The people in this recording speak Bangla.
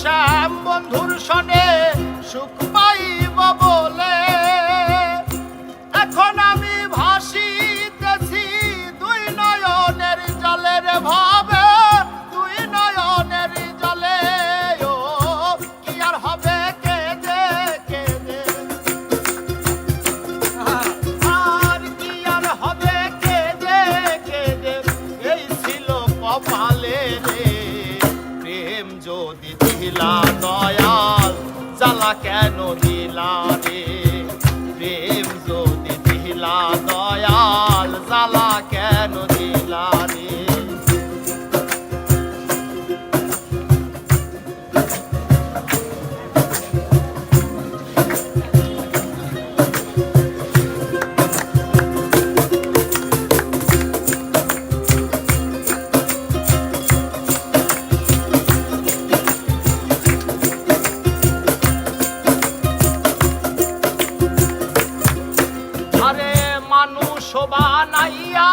শ্যাম বন্ধুর সনে সুখ পাইব বলে। এখন আমি ভাসিতেছি দুই নয়নের জলের ভাবে, দুই নয়নের জলে। ও, কি আর হবে কেঁদে কেঁদে আর কি আর হবে কেঁদে কেঁদে এই ছিল কপালে রে দিলা দয়াল জ্বালা কেন দিলা রে? প্রেম যদি দিলা মানুষ বানাইয়া